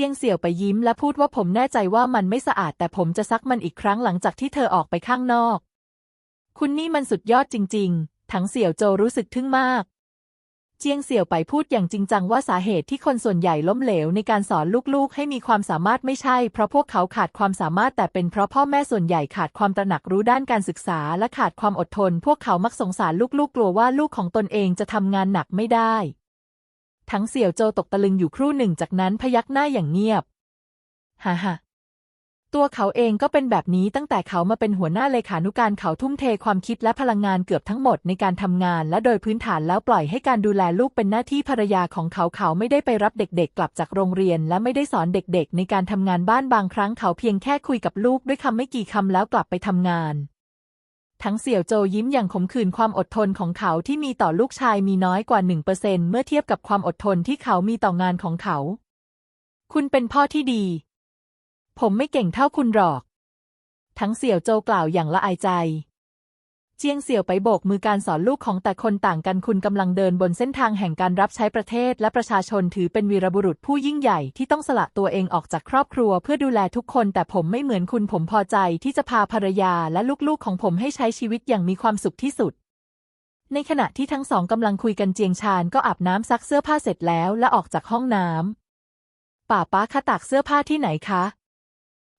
จียงเสี่ยวไปยิ้มและพูดว่าผมแน่ใจว่ามันไม่สะอาด แต่ผมจะซักมันอีกครั้งหลังจากที่เธอออกไปข้างนอก คุณนี่มันสุดยอดจริงๆถังเสี่ยวโจรู้สึกทึ่งมาก เจียงเสี่ยวไปพูดอย่างจริงจังว่าสาเหตุที่คนส่วนใหญ่ล้มเหลวในการสอนลูกๆ ให้มีความสามารถไม่ใช่ เพราะพวกเขาขาดความสามารถแต่เป็นเพราะพ่อแม่ส่วนใหญ่ขาดความตระหนักรู้ด้านการศึกษาและขาดความอดทน พวกเขามักสงสารลูกๆ กลัวว่าลูกของตนเองจะทำงานหนักไม่ได้ ทั้งเสี่ยวโจตกตะลึงอยู่ครู่หนึ่งจากนั้นพยักหน้าอย่างเงียบ ฮ่าฮ่าตัวเขาเองก็เป็นแบบนี้ตั้งแต่เขามาเป็นหัวหน้าเลขานุการเขาทุ่มเทความคิดและพลังงานเกือบทั้งหมดในการทำงาน และโดยพื้นฐานแล้วปล่อยให้การดูแลลูกเป็นหน้าที่ภรรยาของเขาเขาไม่ได้ไปรับเด็กๆ กลับจากโรงเรียน และไม่ได้สอนเด็กๆ ในการทำงานบ้านบางครั้งเขาเพียงแค่คุยกับลูกด้วยคำไม่กี่คำแล้วกลับไปทำงาน ทั้งเสี่ยวโจยิ้มอย่างขมขื่นความอดทนของเขาที่มีต่อลูกชายมีน้อยกว่าหนึ่งเปอร์เซนเมื่อเทียบกับความอดทนที่เขามีต่องานของเขา คุณเป็นพ่อที่ดี ผมไม่เก่งเท่าคุณหรอก ทั้งเสี่ยวโจกล่าวอย่างละอายใจ เจียงเสี่ยวไปโบกมือการสอนลูกของแต่คนต่างกันคุณกำลังเดินบนเส้นทางแห่งการรับใช้ประเทศ และประชาชนถือเป็นวีรบุรุษผู้ยิ่งใหญ่ที่ต้องสละตัวเองออกจากครอบครัว เพื่อดูแลทุกคน แต่ผมไม่เหมือนคุณผมพอใจที่จะพาภรรยาและลูกๆของผมให้ใช้ชีวิตอย่างมีความสุขที่สุด ในขณะที่ทั้งสองกำลังคุยกันเจียงชานก็อาบน้ำซักเสื้อผ้าเสร็จแล้วและออกจากห้องน้ำป่าป้าคะตากเสื้อผ้าที่ไหนคะ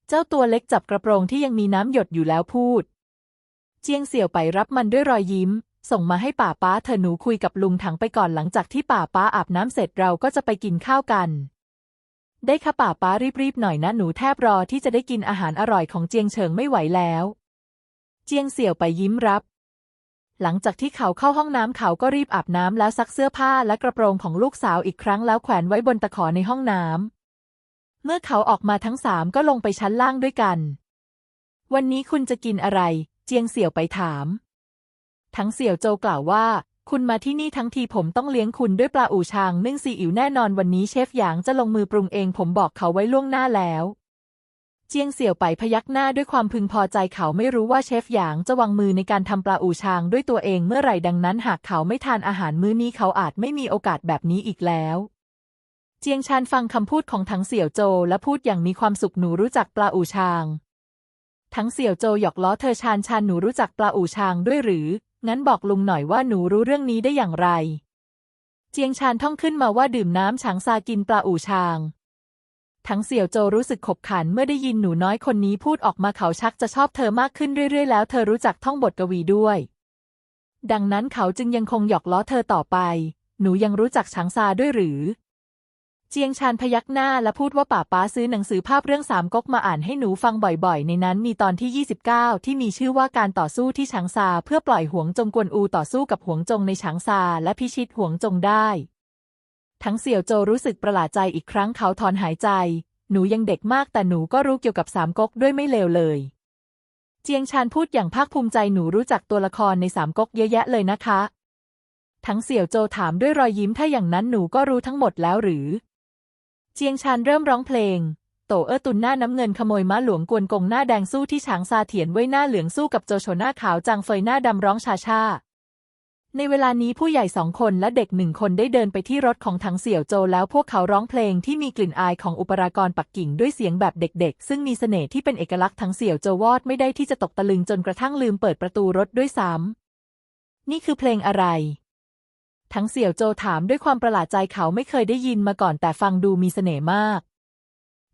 เจ้าตัวเล็กจับกระโปรงที่ยังมีน้ำหยดอยู่แล้วพูด เจียงเสี่ยวไปรับมันด้วยรอยยิ้ม ส่งมาให้ป่าป้าเธอหนูคุยกับลุงถังไปก่อนหลังจากที่ป่าป้าอาบน้ำเสร็จเราก็จะไปกินข้าวกัน ได้ค่ะป่าป้ารีบๆหน่อยนะหนูแทบรอที่จะได้กินอาหารอร่อยของเจียงเฉิงไม่ไหวแล้ว เจียงเสี่ยวไปยิ้มรับหลังจากที่เขาเข้าห้องน้ำเขาก็รีบอาบน้ำแล้วซักเสื้อผ้าและกระโปรงของลูกสาวอีกครั้งแล้วแขวนไว้บนตะขอในห้องน้ำเมื่อเขาออกมาทั้งสามก็ลงไปชั้นล่างด้วยกัน วันนี้คุณจะกินอะไร จียงเสี่ยวไปถาม ทั้งเสี่ยวโจกล่าวว่า คุณมาที่นี่ทั้งทีผมต้องเลี้ยงคุณด้วยปลาอู่ชางนึ่งซีอิ๋วแน่นอนวันนี้เชฟหยางจะลงมือปรุงเองผมบอกเขาไว้ล่วงหน้าแล้ว เจียงเสี่ยวไปพยักหน้าด้วยความพึงพอใจเขาไม่รู้ว่าเชฟหยางจะวางมือในการทำปลาอู่ชางด้วยตัวเองเมื่อไหร่ดังนั้น หากเขาไม่ทานอาหารมื้อนี้เขาอาจไม่มีโอกาสแบบนี้อีกแล้วเจียงชานฟังคำพูดของทั้งเสี่ยวโจ และพูดอย่างมีความสุขหนูรู้จักปลาอู่ชาง ทั้งเสี่ยวโจหยอกล้อเธอชานชานหนูรู้จักปลาอู่ชางด้วยหรือ งั้นบอกลุงหน่อยว่าหนูรู้เรื่องนี้ได้อย่างไร เจียงชานท่องขึ้นมาว่าดื่มน้ำฉางซากินปลาอู่ชาง ทั้งเสี่ยวโจรู้สึกขบขันเมื่อได้ยินหนูน้อยคนนี้พูดออกมาเขาชักจะชอบเธอมากขึ้นเรื่อยๆ แล้วเธอรู้จักท่องบทกวีด้วย ดังนั้นเขาจึงยังคงหยอกล้อเธอต่อไป หนูยังรู้จักฉางซาด้วยหรือ เจียงชานพยักหน้าและพูดว่าป่าป้าซื้อหนังสือภาพเรื่องสามก๊กมาอ่านให้หนูฟังบ่อยๆ ในนั้นมีตอนที่ 29 ที่มีชื่อว่าการต่อสู้ที่ฉางซา เพื่อปล่อยหวงจงกวนอูต่อสู้กับหวงจงในฉางซา และพิชิตหวงจงได้ ทั้งเสี่ยวโจรู้สึกประหลาดใจอีกครั้งเขาถอนหายใจ หนูยังเด็กมากแต่หนูก็รู้เกี่ยวกับสามก๊กด้วยไม่เลวเลย เจียงชานพูดอย่างภาคภูมิใจหนูรู้จักตัวละครในสามก๊กเยอะแยะเลยนะคะ ทั้งเสี่ยวโจถามด้วยรอยยิ้มถ้าอย่างนั้นหนูก็รู้ทั้งหมดแล้วหรือ จียงชานเริ่มร้องเพลง โตเออตุนหน้าน้ำเงินขโมยม้าหลวงกวนกงหน้าแดงสู้ที่ฉางซาเถียนไว้หน้าเหลืองสู้กับโจโฉหน้าขาวจางเฟยหน้าดำร้องชาชาในเวลานี้ผู้ใหญ่สองคนและเด็กหนึ่งคนได้เดินไปที่รถของถังเสี่ยวโจวแล้วพวกเขาร้องเพลงที่มีกลิ่นอายของอุปรากรปักกิ่งด้วยเสียงแบบเด็กๆ ซึ่งมีเสน่ห์ที่เป็นเอกลักษณ์ถังเสี่ยวโจววอดไม่ได้ที่จะตกตะลึงจนกระทั่งลืมเปิดประตูรถด้วยซ้ำนี่คือเพลงอะไร ทั้งเสี่ยวโจถามด้วยความประหลาดใจเขาไม่เคยได้ยินมาก่อนแต่ฟังดูมีเสน่ห์มาก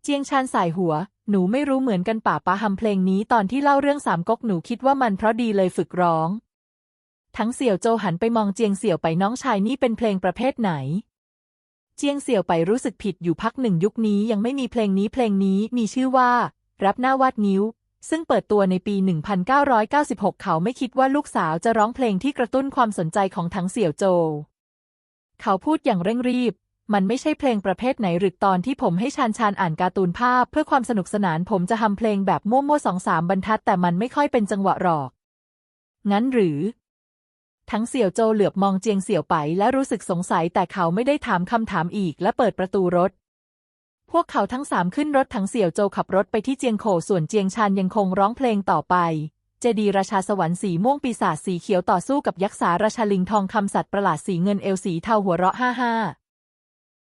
เจียงชานสายหัว หนูไม่รู้เหมือนกันป่าป้าทำเพลงนี้ตอนที่เล่าเรื่องสามก๊กหนูคิดว่ามันเพราะดีเลยฝึกร้อง ทั้งเสี่ยวโจหันไปมองเจียงเสี่ยวไปน้องชายนี่เป็นเพลงประเภทไหน เจียงเสี่ยวไปรู้สึกผิดอยู่พักหนึ่งยุคนี้ยังไม่มีเพลงนี้เพลงนี้มีชื่อว่า รับหน้าวาดนิ้ว ซึ่งเปิดตัวในปี 1996 เขาไม่คิดว่าลูกสาวจะร้องเพลงที่กระตุ้นความสนใจของทั้งเสี่ยวโจ เขาพูดอย่างเร่งรีบ มันไม่ใช่เพลงประเภทไหนหรือตอนที่ผมให้ชานชานอ่านการ์ตูนภาพ เพื่อความสนุกสนานผมจะทำเพลงแบบมั่วๆสองสามบรรทัด แต่มันไม่ค่อยเป็นจังหวะหรอก งั้นหรือ ทั้งเสี่ยวโจเหลือบมองเจียงเสี่ยวไป และรู้สึกสงสัยแต่เขาไม่ได้ถามคำถามอีกและเปิดประตูรถ พวกเขาทั้งสามขึ้นรถทั้งเสี่ยวโจขับรถไปที่เจียงโขส่วนเจียงชานยังคงร้องเพลงต่อไป เจดีราชาสวรรค์สีม่วงปีศาจสีเขียวต่อสู้กับยักษ์สาราชาลิงทองคำสัตว์ประหลาดสีเงินเอลสีเทาหัวเราะห้าห้า